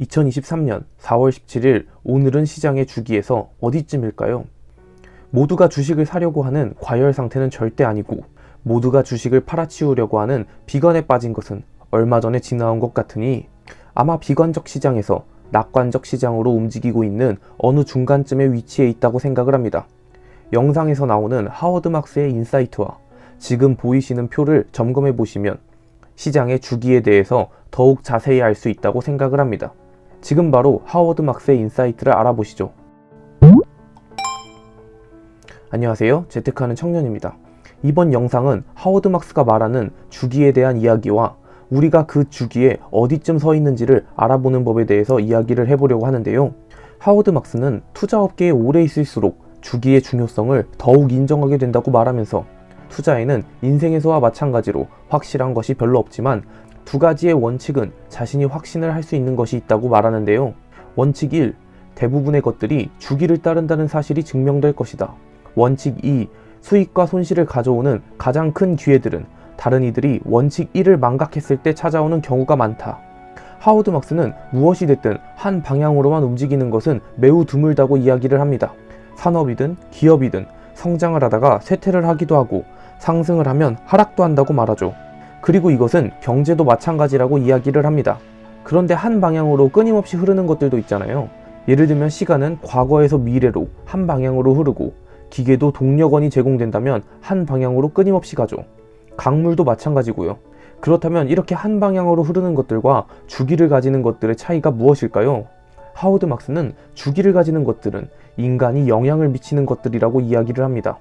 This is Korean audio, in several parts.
2023년 4월 17일 오늘은 시장의 주기에서 어디쯤일까요? 모두가 주식을 사려고 하는 과열 상태는 절대 아니고 모두가 주식을 팔아치우려고 하는 비관에 빠진 것은 얼마 전에 지나온 것 같으니 아마 비관적 시장에서 낙관적 시장으로 움직이고 있는 어느 중간쯤에 위치해 있다고 생각을 합니다. 영상에서 나오는 하워드 막스의 인사이트와 지금 보이시는 표를 점검해 보시면 시장의 주기에 대해서 더욱 자세히 알 수 있다고 생각을 합니다. 지금 바로 하워드 막스의 인사이트를 알아보시죠. 안녕하세요. 재테크하는 청년입니다. 이번 영상은 하워드 막스가 말하는 주기에 대한 이야기와 우리가 그 주기에 어디쯤 서 있는지를 알아보는 법에 대해서 이야기를 해보려고 하는데요. 하워드 막스는 투자업계에 오래 있을수록 주기의 중요성을 더욱 인정하게 된다고 말하면서 투자에는 인생에서와 마찬가지로 확실한 것이 별로 없지만 두 가지의 원칙은 자신이 확신을 할 수 있는 것이 있다고 말하는데요. 원칙 1. 대부분의 것들이 주기를 따른다는 사실이 증명될 것이다. 원칙 2. 수익과 손실을 가져오는 가장 큰 기회들은 다른 이들이 원칙 1을 망각했을 때 찾아오는 경우가 많다. 하워드 막스는 무엇이 됐든 한 방향으로만 움직이는 것은 매우 드물다고 이야기를 합니다. 산업이든 기업이든 성장을 하다가 쇠퇴를 하기도 하고 상승을 하면 하락도 한다고 말하죠. 그리고 이것은 경제도 마찬가지라고 이야기를 합니다. 그런데 한 방향으로 끊임없이 흐르는 것들도 있잖아요. 예를 들면 시간은 과거에서 미래로 한 방향으로 흐르고 기계도 동력원이 제공된다면 한 방향으로 끊임없이 가죠. 강물도 마찬가지고요. 그렇다면 이렇게 한 방향으로 흐르는 것들과 주기를 가지는 것들의 차이가 무엇일까요? 하워드 막스는 주기를 가지는 것들은 인간이 영향을 미치는 것들이라고 이야기를 합니다.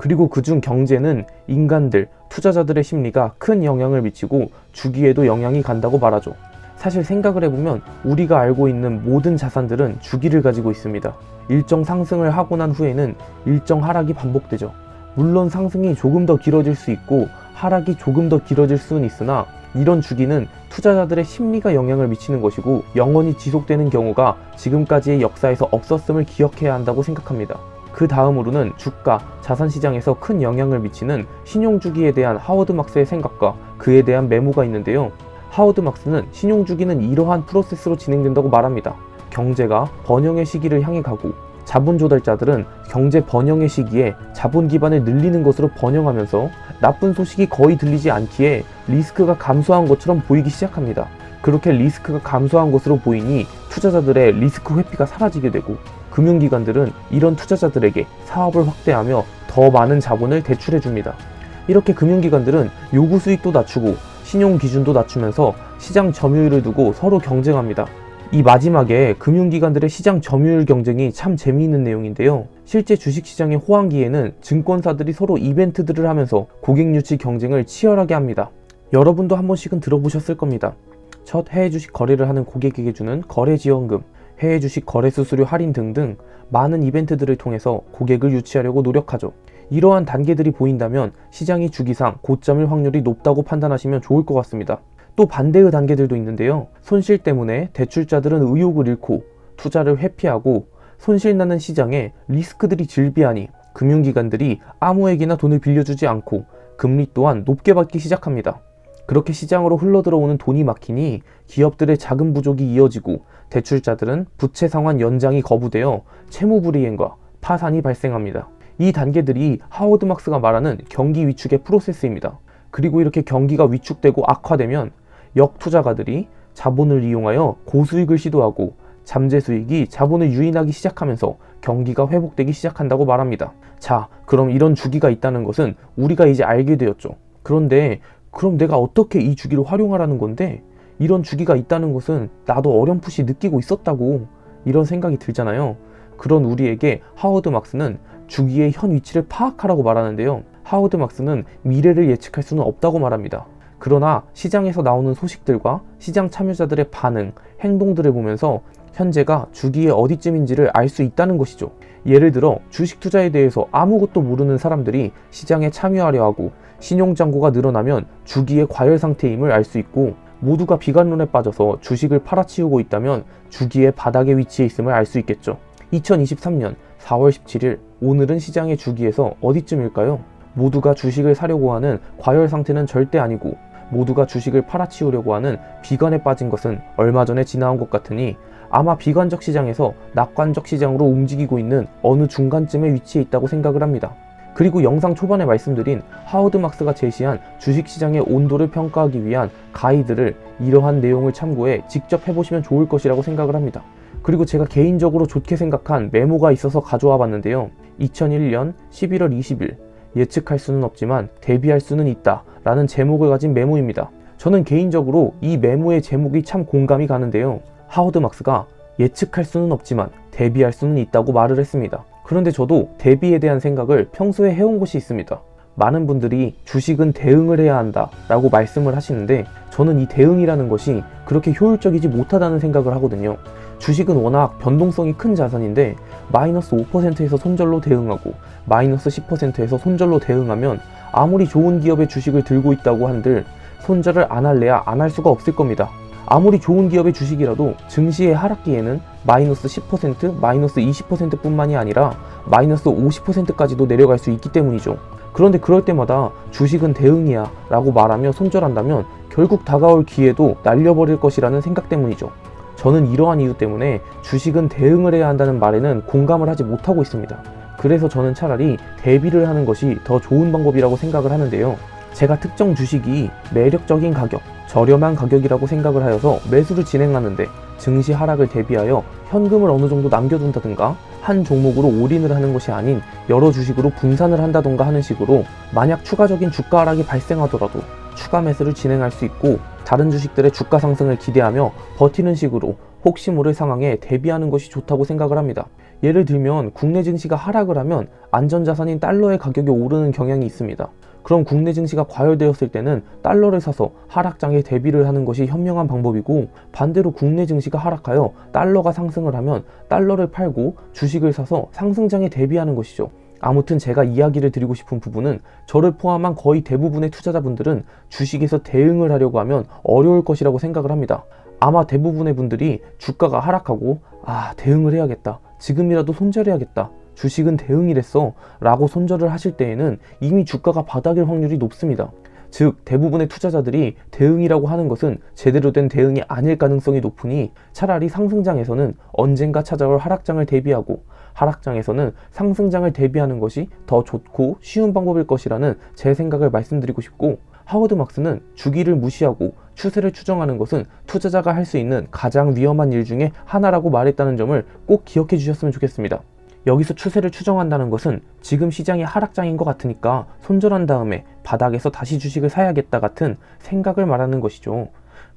그리고 그중 경제는 인간들, 투자자들의 심리가 큰 영향을 미치고 주기에도 영향이 간다고 말하죠. 사실 생각을 해보면 우리가 알고 있는 모든 자산들은 주기를 가지고 있습니다. 일정 상승을 하고 난 후에는 일정 하락이 반복되죠. 물론 상승이 조금 더 길어질 수 있고 하락이 조금 더 길어질 수는 있으나 이런 주기는 투자자들의 심리가 영향을 미치는 것이고 영원히 지속되는 경우가 지금까지의 역사에서 없었음을 기억해야 한다고 생각합니다. 그 다음으로는 주가, 자산 시장에서 큰 영향을 미치는 신용주기에 대한 하워드 막스의 생각과 그에 대한 메모가 있는데요. 하워드 막스는 신용주기는 이러한 프로세스로 진행된다고 말합니다. 경제가 번영의 시기를 향해 가고 자본 조달자들은 경제 번영의 시기에 자본 기반을 늘리는 것으로 번영하면서 나쁜 소식이 거의 들리지 않기에 리스크가 감소한 것처럼 보이기 시작합니다. 그렇게 리스크가 감소한 것으로 보이니 투자자들의 리스크 회피가 사라지게 되고 금융기관들은 이런 투자자들에게 사업을 확대하며 더 많은 자본을 대출해 줍니다. 이렇게 금융기관들은 요구 수익도 낮추고 신용 기준도 낮추면서 시장 점유율을 두고 서로 경쟁합니다. 이 마지막에 금융기관들의 시장 점유율 경쟁이 참 재미있는 내용인데요. 실제 주식시장의 호황기에는 증권사들이 서로 이벤트들을 하면서 고객 유치 경쟁을 치열하게 합니다. 여러분도 한 번씩은 들어보셨을 겁니다. 첫 해외 주식 거래를 하는 고객에게 주는 거래 지원금, 해외 주식 거래 수수료 할인 등등 많은 이벤트들을 통해서 고객을 유치하려고 노력하죠. 이러한 단계들이 보인다면 시장이 주기상 고점일 확률이 높다고 판단하시면 좋을 것 같습니다. 또 반대의 단계들도 있는데요. 손실 때문에 대출자들은 의욕을 잃고 투자를 회피하고 손실나는 시장에 리스크들이 질비하니 금융기관들이 아무에게나 돈을 빌려주지 않고 금리 또한 높게 받기 시작합니다. 그렇게 시장으로 흘러들어오는 돈이 막히니 기업들의 자금 부족이 이어지고 대출자들은 부채 상환 연장이 거부되어 채무 불이행과 파산이 발생합니다. 이 단계들이 하워드 막스가 말하는 경기 위축의 프로세스입니다. 그리고 이렇게 경기가 위축되고 악화되면 역투자가들이 자본을 이용하여 고수익을 시도하고 잠재 수익이 자본을 유인하기 시작하면서 경기가 회복되기 시작한다고 말합니다. 자, 그럼 이런 주기가 있다는 것은 우리가 이제 알게 되었죠. 그런데 그럼 내가 어떻게 이 주기를 활용하라는 건데 이런 주기가 있다는 것은 나도 어렴풋이 느끼고 있었다고 이런 생각이 들잖아요. 그런 우리에게 하워드 막스는 주기의 현 위치를 파악하라고 말하는데요. 하워드 막스는 미래를 예측할 수는 없다고 말합니다. 그러나 시장에서 나오는 소식들과 시장 참여자들의 반응, 행동들을 보면서 현재가 주기의 어디쯤인지를 알 수 있다는 것이죠. 예를 들어 주식 투자에 대해서 아무것도 모르는 사람들이 시장에 참여하려 하고 신용잔고가 늘어나면 주기의 과열 상태임을 알 수 있고 모두가 비관론에 빠져서 주식을 팔아치우고 있다면 주기의 바닥에 위치해 있음을 알 수 있겠죠. 2023년 4월 17일 오늘은 시장의 주기에서 어디쯤일까요? 모두가 주식을 사려고 하는 과열 상태는 절대 아니고 모두가 주식을 팔아치우려고 하는 비관에 빠진 것은 얼마 전에 지나온 것 같으니 아마 비관적 시장에서 낙관적 시장으로 움직이고 있는 어느 중간쯤에 위치해 있다고 생각을 합니다. 그리고 영상 초반에 말씀드린 하워드 막스가 제시한 주식시장의 온도를 평가하기 위한 가이드를 이러한 내용을 참고해 직접 해보시면 좋을 것이라고 생각을 합니다. 그리고 제가 개인적으로 좋게 생각한 메모가 있어서 가져와 봤는데요. 2001년 11월 20일 예측할 수는 없지만 대비할 수는 있다 라는 제목을 가진 메모입니다. 저는 개인적으로 이 메모의 제목이 참 공감이 가는데요. 하워드 막스가 예측할 수는 없지만 대비할 수는 있다고 말을 했습니다. 그런데 저도 대비에 대한 생각을 평소에 해온 것이 있습니다. 많은 분들이 주식은 대응을 해야 한다 라고 말씀을 하시는데 저는 이 대응이라는 것이 그렇게 효율적이지 못하다는 생각을 하거든요. 주식은 워낙 변동성이 큰 자산인데 마이너스 5%에서 손절로 대응하고 마이너스 10%에서 손절로 대응하면 아무리 좋은 기업의 주식을 들고 있다고 한들 손절을 안 할래야 안 할 수가 없을 겁니다. 아무리 좋은 기업의 주식이라도 증시의 하락기에는 마이너스 10%, 마이너스 20% 뿐만이 아니라 마이너스 50%까지도 내려갈 수 있기 때문이죠. 그런데 그럴 때마다 주식은 대응이야 라고 말하며 손절한다면 결국 다가올 기회도 날려버릴 것이라는 생각 때문이죠. 저는 이러한 이유 때문에 주식은 대응을 해야 한다는 말에는 공감을 하지 못하고 있습니다. 그래서 저는 차라리 대비를 하는 것이 더 좋은 방법이라고 생각을 하는데요. 제가 특정 주식이 매력적인 가격, 저렴한 가격이라고 생각을 하여서 매수를 진행하는데 증시 하락을 대비하여 현금을 어느 정도 남겨둔다든가 한 종목으로 올인을 하는 것이 아닌 여러 주식으로 분산을 한다던가 하는 식으로 만약 추가적인 주가 하락이 발생하더라도 추가 매수를 진행할 수 있고 다른 주식들의 주가 상승을 기대하며 버티는 식으로 혹시 모를 상황에 대비하는 것이 좋다고 생각을 합니다. 예를 들면 국내 증시가 하락을 하면 안전자산인 달러의 가격이 오르는 경향이 있습니다. 그럼 국내 증시가 과열되었을 때는 달러를 사서 하락장에 대비를 하는 것이 현명한 방법이고 반대로 국내 증시가 하락하여 달러가 상승을 하면 달러를 팔고 주식을 사서 상승장에 대비하는 것이죠. 아무튼 제가 이야기를 드리고 싶은 부분은 저를 포함한 거의 대부분의 투자자분들은 주식에서 대응을 하려고 하면 어려울 것이라고 생각을 합니다. 아마 대부분의 분들이 주가가 하락하고 아 대응을 해야겠다. 지금이라도 손절해야겠다. 주식은 대응이랬어 라고 손절을 하실 때에는 이미 주가가 바닥일 확률이 높습니다. 즉 대부분의 투자자들이 대응이라고 하는 것은 제대로 된 대응이 아닐 가능성이 높으니 차라리 상승장에서는 언젠가 찾아올 하락장을 대비하고 하락장에서는 상승장을 대비하는 것이 더 좋고 쉬운 방법일 것이라는 제 생각을 말씀드리고 싶고 하워드 막스는 주기를 무시하고 추세를 추정하는 것은 투자자가 할 수 있는 가장 위험한 일 중에 하나라고 말했다는 점을 꼭 기억해 주셨으면 좋겠습니다. 여기서 추세를 추정한다는 것은 지금 시장이 하락장인 것 같으니까 손절한 다음에 바닥에서 다시 주식을 사야겠다 같은 생각을 말하는 것이죠.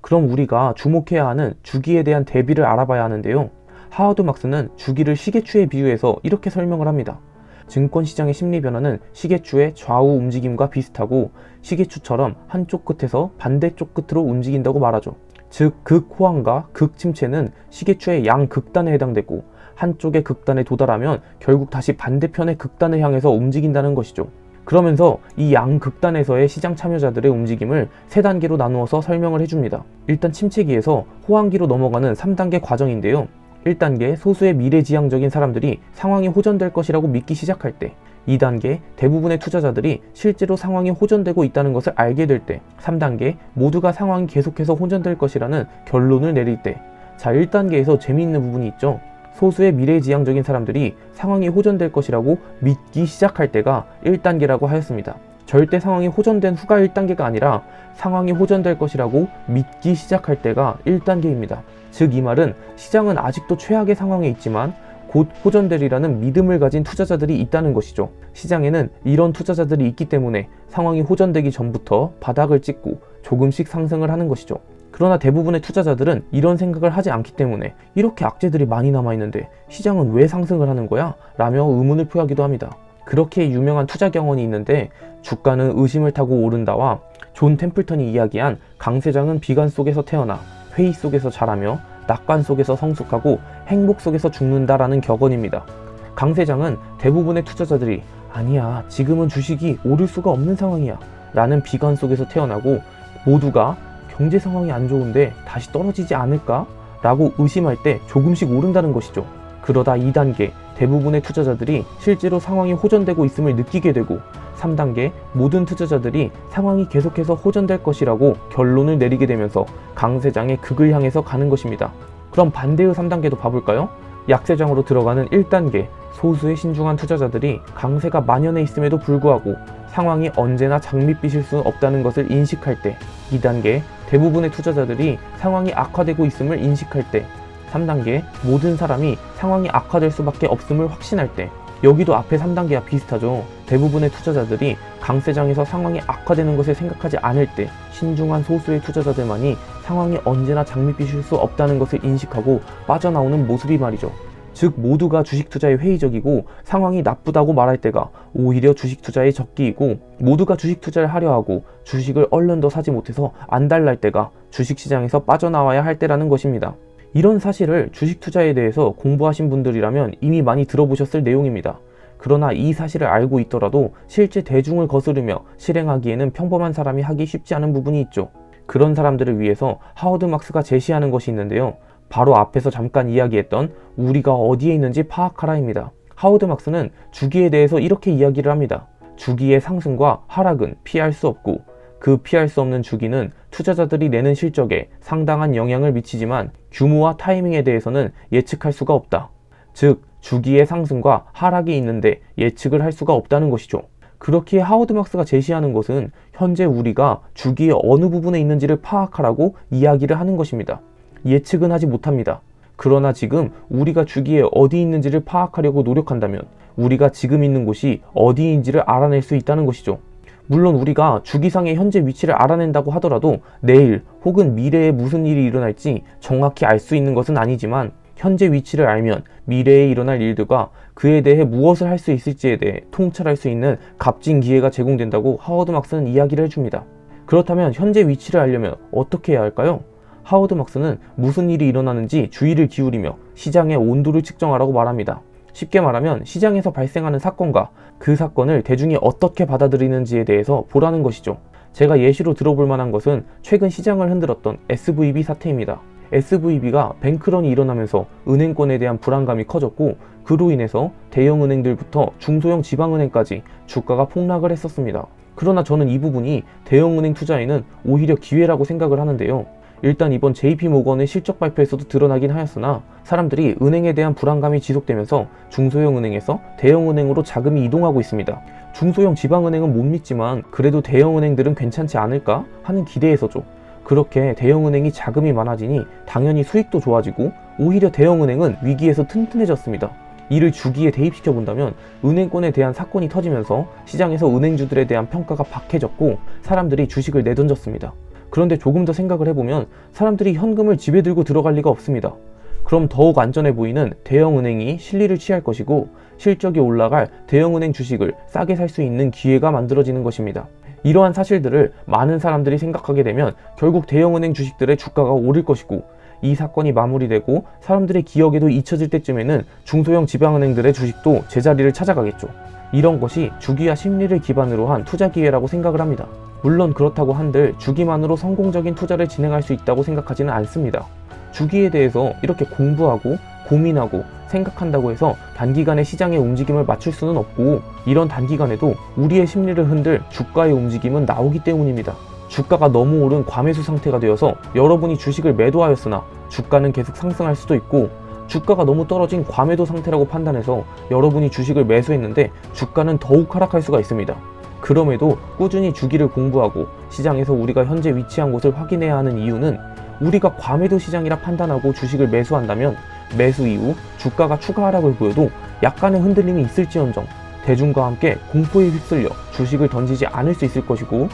그럼 우리가 주목해야 하는 주기에 대한 대비를 알아봐야 하는데요. 하워드 막스는 주기를 시계추에 비유해서 이렇게 설명을 합니다. 증권 시장의 심리 변화는 시계추의 좌우 움직임과 비슷하고 시계추처럼 한쪽 끝에서 반대쪽 끝으로 움직인다고 말하죠. 즉, 극호황과 극침체는 시계추의 양극단에 해당되고 한쪽의 극단에 도달하면 결국 다시 반대편의 극단을 향해서 움직인다는 것이죠. 그러면서 이 양 극단에서의 시장 참여자들의 움직임을 세 단계로 나누어서 설명을 해줍니다. 일단 침체기에서 호황기로 넘어가는 3단계 과정인데요. 1단계 소수의 미래지향적인 사람들이 상황이 호전될 것이라고 믿기 시작할 때 2단계 대부분의 투자자들이 실제로 상황이 호전되고 있다는 것을 알게 될 때 3단계 모두가 상황이 계속해서 호전될 것이라는 결론을 내릴 때자 1단계에서 재미있는 부분이 있죠. 소수의 미래지향적인 사람들이 상황이 호전될 것이라고 믿기 시작할 때가 1단계라고 하였습니다. 절대 상황이 호전된 후가 1단계가 아니라 상황이 호전될 것이라고 믿기 시작할 때가 1단계입니다. 즉 이 말은 시장은 아직도 최악의 상황에 있지만 곧 호전되리라는 믿음을 가진 투자자들이 있다는 것이죠. 시장에는 이런 투자자들이 있기 때문에 상황이 호전되기 전부터 바닥을 찍고 조금씩 상승을 하는 것이죠. 그러나 대부분의 투자자들은 이런 생각을 하지 않기 때문에 이렇게 악재들이 많이 남아있는데 시장은 왜 상승을 하는 거야? 라며 의문을 표하기도 합니다. 그렇게 유명한 투자 경원이 있는데 주가는 의심을 타고 오른다와 존 템플턴이 이야기한 강세장은 비관 속에서 태어나 회의 속에서 자라며 낙관 속에서 성숙하고 행복 속에서 죽는다라는 격언입니다. 강세장은 대부분의 투자자들이 아니야 지금은 주식이 오를 수가 없는 상황이야 라는 비관 속에서 태어나고 모두가 경제 상황이 안 좋은데 다시 떨어지지 않을까? 라고 의심할 때 조금씩 오른다는 것이죠. 그러다 2단계, 대부분의 투자자들이 실제로 상황이 호전되고 있음을 느끼게 되고 3단계 모든 투자자들이 상황이 계속해서 호전될 것이라고 결론을 내리게 되면서 강세장의 극을 향해서 가는 것입니다. 그럼 반대의 3단계도 봐볼까요? 약세장으로 들어가는 1단계 소수의 신중한 투자자들이 강세가 만연해 있음에도 불구하고 상황이 언제나 장밋빛일 수 없다는 것을 인식할 때 2단계 대부분의 투자자들이 상황이 악화되고 있음을 인식할 때 3단계 모든 사람이 상황이 악화될 수밖에 없음을 확신할 때 여기도 앞에 3단계와 비슷하죠. 대부분의 투자자들이 강세장에서 상황이 악화되는 것을 생각하지 않을 때 신중한 소수의 투자자들만이 상황이 언제나 장밋빛일 수 없다는 것을 인식하고 빠져나오는 모습이 말이죠. 즉 모두가 주식 투자에 회의적이고 상황이 나쁘다고 말할 때가 오히려 주식 투자의 적기이고 모두가 주식 투자를 하려 하고 주식을 얼른 더 사지 못해서 안달날 때가 주식 시장에서 빠져나와야 할 때라는 것입니다. 이런 사실을 주식 투자에 대해서 공부하신 분들이라면 이미 많이 들어보셨을 내용입니다. 그러나 이 사실을 알고 있더라도 실제 대중을 거스르며 실행하기에는 평범한 사람이 하기 쉽지 않은 부분이 있죠. 그런 사람들을 위해서 하워드 막스가 제시하는 것이 있는데요. 바로 앞에서 잠깐 이야기했던 우리가 어디에 있는지 파악하라입니다. 하워드 막스는 주기에 대해서 이렇게 이야기를 합니다. 주기의 상승과 하락은 피할 수 없고 그 피할 수 없는 주기는 투자자들이 내는 실적에 상당한 영향을 미치지만 규모와 타이밍에 대해서는 예측할 수가 없다. 즉, 주기의 상승과 하락이 있는데 예측을 할 수가 없다는 것이죠. 그렇기에 하워드 막스가 제시하는 것은 현재 우리가 주기의 어느 부분에 있는지를 파악하라고 이야기를 하는 것입니다. 예측은 하지 못합니다. 그러나 지금 우리가 주기에 어디 있는지를 파악하려고 노력한다면 우리가 지금 있는 곳이 어디인지를 알아낼 수 있다는 것이죠. 물론 우리가 주기상의 현재 위치를 알아낸다고 하더라도 내일 혹은 미래에 무슨 일이 일어날지 정확히 알 수 있는 것은 아니지만 현재 위치를 알면 미래에 일어날 일들과 그에 대해 무엇을 할 수 있을지에 대해 통찰할 수 있는 값진 기회가 제공된다고 하워드 막스는 이야기를 해줍니다. 그렇다면 현재 위치를 알려면 어떻게 해야 할까요? 하워드 막스는 무슨 일이 일어나는지 주의를 기울이며 시장의 온도를 측정하라고 말합니다. 쉽게 말하면 시장에서 발생하는 사건과 그 사건을 대중이 어떻게 받아들이는지에 대해서 보라는 것이죠. 제가 예시로 들어볼 만한 것은 최근 시장을 흔들었던 SVB 사태입니다. SVB가 뱅크런이 일어나면서 은행권에 대한 불안감이 커졌고 그로 인해서 대형 은행들부터 중소형 지방은행까지 주가가 폭락을 했었습니다. 그러나 저는 이 부분이 대형 은행 투자에는 오히려 기회라고 생각을 하는데요. 일단 이번 JP 모건의 실적 발표에서도 드러나긴 하였으나 사람들이 은행에 대한 불안감이 지속되면서 중소형 은행에서 대형 은행으로 자금이 이동하고 있습니다. 중소형 지방은행은 못 믿지만 그래도 대형 은행들은 괜찮지 않을까 하는 기대에서죠. 그렇게 대형 은행이 자금이 많아지니 당연히 수익도 좋아지고 오히려 대형 은행은 위기에서 튼튼해졌습니다. 이를 주기에 대입시켜 본다면 은행권에 대한 사건이 터지면서 시장에서 은행주들에 대한 평가가 박해졌고 사람들이 주식을 내던졌습니다. 그런데 조금 더 생각을 해보면 사람들이 현금을 집에 들고 들어갈 리가 없습니다. 그럼 더욱 안전해 보이는 대형은행이 실리를 취할 것이고 실적이 올라갈 대형은행 주식을 싸게 살 수 있는 기회가 만들어지는 것입니다. 이러한 사실들을 많은 사람들이 생각하게 되면 결국 대형은행 주식들의 주가가 오를 것이고 이 사건이 마무리되고 사람들의 기억에도 잊혀질 때쯤에는 중소형 지방은행들의 주식도 제자리를 찾아가겠죠. 이런 것이 주기와 심리를 기반으로 한 투자 기회라고 생각을 합니다. 물론 그렇다고 한들 주기만으로 성공적인 투자를 진행할 수 있다고 생각하지는 않습니다. 주기에 대해서 이렇게 공부하고 고민하고 생각한다고 해서 단기간에 시장의 움직임을 맞출 수는 없고 이런 단기간에도 우리의 심리를 흔들 주가의 움직임은 나오기 때문입니다. 주가가 너무 오른 과매수 상태가 되어서 여러분이 주식을 매도하였으나 주가는 계속 상승할 수도 있고 주가가 너무 떨어진 과매도 상태라고 판단해서 여러분이 주식을 매수했는데 주가는 더욱 하락할 수가 있습니다. 그럼에도 꾸준히 주기를 공부하고 시장에서 우리가 현재 위치한 곳을 확인해야 하는 이유는 우리가 과매도 시장이라 판단하고 주식을 매수한다면 매수 이후 주가가 추가 하락을 보여도 약간의 흔들림이 있을지언정 대중과 함께 공포에 휩쓸려 주식을 던지지 않을 수 있을 것이고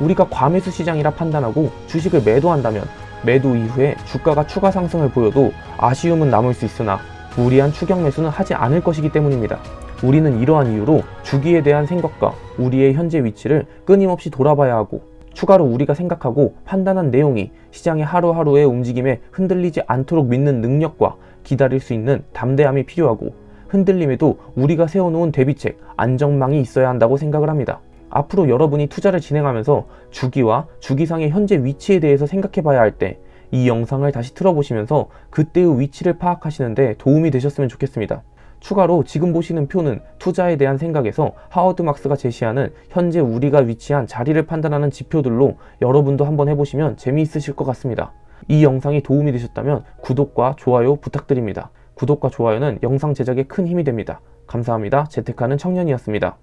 우리가 과매수 시장이라 판단하고 주식을 매도한다면 매도 이후에 주가가 추가 상승을 보여도 아쉬움은 남을 수 있으나 무리한 추격 매수는 하지 않을 것이기 때문입니다. 우리는 이러한 이유로 주기에 대한 생각과 우리의 현재 위치를 끊임없이 돌아봐야 하고 추가로 우리가 생각하고 판단한 내용이 시장의 하루하루의 움직임에 흔들리지 않도록 믿는 능력과 기다릴 수 있는 담대함이 필요하고 흔들림에도 우리가 세워놓은 대비책, 안정망이 있어야 한다고 생각을 합니다. 앞으로 여러분이 투자를 진행하면서 주기와 주기상의 현재 위치에 대해서 생각해 봐야 할 때 이 영상을 다시 틀어보시면서 그때의 위치를 파악하시는데 도움이 되셨으면 좋겠습니다. 추가로 지금 보시는 표는 투자에 대한 생각에서 하워드 막스가 제시하는 현재 우리가 위치한 자리를 판단하는 지표들로 여러분도 한번 해보시면 재미있으실 것 같습니다. 이 영상이 도움이 되셨다면 구독과 좋아요 부탁드립니다. 구독과 좋아요는 영상 제작에 큰 힘이 됩니다. 감사합니다. 재테크하는 청년이었습니다.